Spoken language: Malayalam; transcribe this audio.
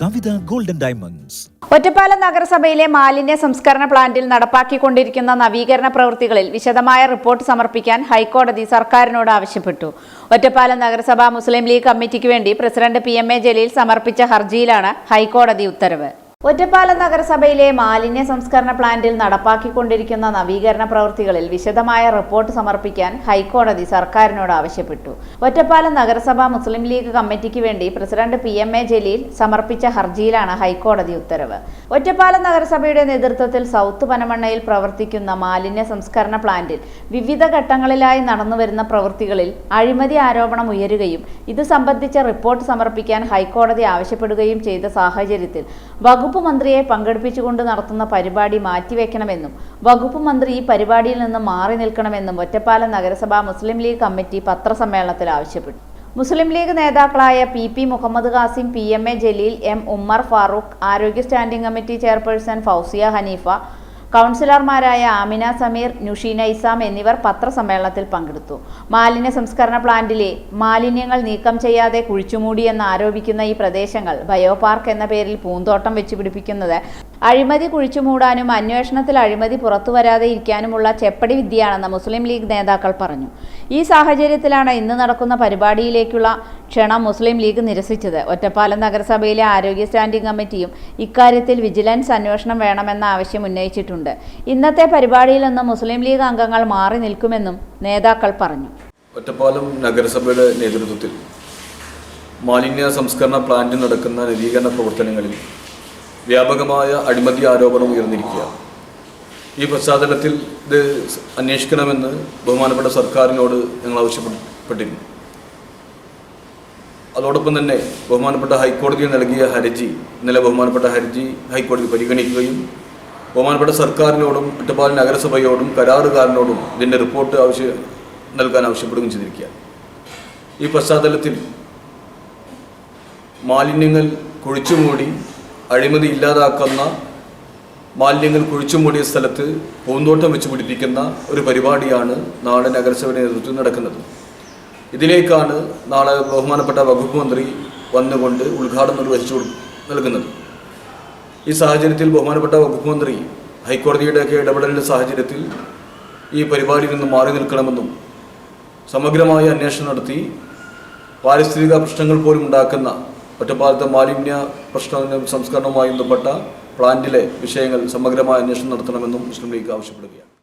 കവിത ഗോൾഡൻ ഡയമണ്ട്സ് ഒറ്റപ്പാലം നഗരസഭയിലെ മാലിന്യ സംസ്കരണ പ്ലാന്റിൽ നടപ്പാക്കിക്കൊണ്ടിരിക്കുന്ന നവീകരണ പ്രവൃത്തികളിൽ വിശദമായ റിപ്പോർട്ട് സമർപ്പിക്കാൻ ഹൈക്കോടതി സർക്കാരിനോട് ആവശ്യപ്പെട്ടു. ഒറ്റപ്പാലം നഗരസഭ മുസ്ലിം ലീഗ് കമ്മിറ്റിക്ക് വേണ്ടി president P M A Jaleel സമർപ്പിച്ച ഹർജിയിലാണ് ഹൈക്കോടതി ഉത്തരവ്. ഒറ്റപ്പാലം നഗരസഭയിലെ മാലിന്യ സംസ്കരണ പ്ലാന്റിൽ നടപ്പാക്കിക്കൊണ്ടിരിക്കുന്ന നവീകരണ പ്രവൃത്തികളിൽ വിശദമായ റിപ്പോർട്ട് സമർപ്പിക്കാൻ ഹൈക്കോടതി സർക്കാരിനോട് ആവശ്യപ്പെട്ടു. ഒറ്റപ്പാലം നഗരസഭ മുസ്ലിം ലീഗ് കമ്മിറ്റിക്ക് വേണ്ടി president P M A Jaleel സമർപ്പിച്ച ഹർജിയിലാണ് ഹൈക്കോടതി ഉത്തരവ്. ഒറ്റപ്പാലം നഗരസഭയുടെ നേതൃത്വത്തിൽ സൗത്ത് പനമണ്ണയിൽ പ്രവർത്തിക്കുന്ന മാലിന്യ സംസ്കരണ പ്ലാന്റിൽ വിവിധ ഘട്ടങ്ങളിലായി നടന്നുവരുന്ന പ്രവൃത്തികളിൽ അഴിമതി ആരോപണം ഉയരുകയും ഇത് സംബന്ധിച്ച റിപ്പോർട്ട് സമർപ്പിക്കാൻ ഹൈക്കോടതി ആവശ്യപ്പെടുകയും ചെയ്ത സാഹചര്യത്തിൽ വകുപ്പ് മന്ത്രിയെ പങ്കെടുപ്പിച്ചുകൊണ്ട് നടത്തുന്ന പരിപാടി മാറ്റിവെക്കണമെന്നും വകുപ്പ് മന്ത്രി ഈ പരിപാടിയിൽ നിന്ന് മാറി നിൽക്കണമെന്നും ഒറ്റപ്പാലം നഗരസഭ മുസ്ലിം ലീഗ് കമ്മിറ്റി പത്രസമ്മേളനത്തിൽ ആവശ്യപ്പെട്ടു. മുസ്ലിം ലീഗ് നേതാക്കളായ P P Muhammad Khasim P M A Jaleel M Ummer Farooq ആരോഗ്യ standing committee chairperson Fousiya Hanifa കൗൺസിലർമാരായ ആമിന സമീർ നുഷീന ഇസാം എന്നിവർ പത്രസമ്മേളനത്തിൽ പങ്കെടുത്തു. മാലിന്യ സംസ്കരണ പ്ലാന്റിലെ മാലിന്യങ്ങൾ നീക്കം ചെയ്യാതെ കുഴിച്ചുമൂടിയെന്ന് ആരോപിക്കുന്ന ഈ പ്രദേശങ്ങൾ ബയോപാർക്ക് എന്ന പേരിൽ പൂന്തോട്ടം വെച്ച് പിടിപ്പിക്കുന്നത് അഴിമതി കുഴിച്ചുമൂടാനും അന്വേഷണത്തിൽ അഴിമതി പുറത്തു വരാതെ ഇരിക്കാനുമുള്ള ചെപ്പടി വിദ്യയാണെന്ന് മുസ്ലിം ലീഗ് നേതാക്കൾ പറഞ്ഞു. ഈ സാഹചര്യത്തിലാണ് ഇന്ന് നടക്കുന്ന പരിപാടിയിലേക്കുള്ള ക്ഷണം മുസ്ലിം ലീഗ് നിരസിച്ചത്. ഒറ്റപ്പാലം നഗരസഭയിലെ ആരോഗ്യ സ്റ്റാൻഡിംഗ് കമ്മിറ്റിയും ഇക്കാര്യത്തിൽ വിജിലൻസ് അന്വേഷണം വേണമെന്ന ആവശ്യം ഉന്നയിച്ചിട്ടുണ്ട്. ഇന്നത്തെ പരിപാടിയിൽ നിന്ന് മുസ്ലിം ലീഗ് അംഗങ്ങൾ മാറി നിൽക്കുമെന്നും നേതാക്കൾ പറഞ്ഞു. ഒറ്റപ്പാലം നഗരസഭയുടെ നേതൃത്വത്തിൽ മാലിന്യ സംസ്കരണ പ്ലാന്റിൽ നടക്കുന്ന നവീകരണ പ്രവർത്തനങ്ങളിൽ വ്യാപകമായ അഴിമതി ആരോപണം ഉയർന്നിരിക്കുക ഈ പശ്ചാത്തലത്തിൽ ഇത് അന്വേഷിക്കണമെന്ന് ബഹുമാനപ്പെട്ട സർക്കാരിനോട് ഞങ്ങൾ ആവശ്യപ്പെട്ടിരുന്നു. അതോടൊപ്പം തന്നെ ബഹുമാനപ്പെട്ട ഹൈക്കോടതി നൽകിയ ഹർജി ഇന്നലെ ബഹുമാനപ്പെട്ട ഹർജി ഹൈക്കോടതി പരിഗണിക്കുകയും ബഹുമാനപ്പെട്ട സർക്കാരിനോടും ഒറ്റപ്പാലം നഗരസഭയോടും കരാറുകാരനോടും ഇതിന്റെ റിപ്പോർട്ട് ആവശ്യ നൽകാൻ ആവശ്യപ്പെടുകയും ചെയ്തിരിക്കുക ഈ പശ്ചാത്തലത്തിൽ മാലിന്യങ്ങൾ കുഴിച്ചുമൂടി അഴിമതി ഇല്ലാതാക്കുന്ന മാലിന്യങ്ങൾ കുഴിച്ചുമൂടിയ സ്ഥലത്ത് പൂന്തോട്ടം വെച്ച് പിടിപ്പിക്കുന്ന ഒരു പരിപാടിയാണ് നാളെ നഗരസഭയുടെ നേതൃത്വത്തിൽ നടക്കുന്നത്. ഇതിലേക്കാണ് നാളെ ബഹുമാനപ്പെട്ട വകുപ്പ് മന്ത്രി വന്നുകൊണ്ട് ഉദ്ഘാടനം നിർവഹിച്ചു നൽകുന്നത്. ഈ സാഹചര്യത്തിൽ ബഹുമാനപ്പെട്ട വകുപ്പ് മന്ത്രി ഹൈക്കോടതിയുടെയൊക്കെ ഇടപെടലിന്റെ സാഹചര്യത്തിൽ ഈ പരിപാടിയിൽ നിന്ന് മാറി നിൽക്കണമെന്നും സമഗ്രമായ അന്വേഷണം നടത്തി പാരിസ്ഥിതിക പ്രശ്നങ്ങൾ പോലും ഉണ്ടാക്കുന്ന ഒറ്റപ്പാലത്തെ മാലിന്യ പ്രശ്നങ്ങളും സംസ്കരണവുമായി ബന്ധപ്പെട്ട പ്ലാന്റിലെ വിഷയങ്ങൾ സമഗ്രമായ അന്വേഷണം നടത്തണമെന്നും മുസ്ലിം ലീഗ് ആവശ്യപ്പെടുകയാണ്.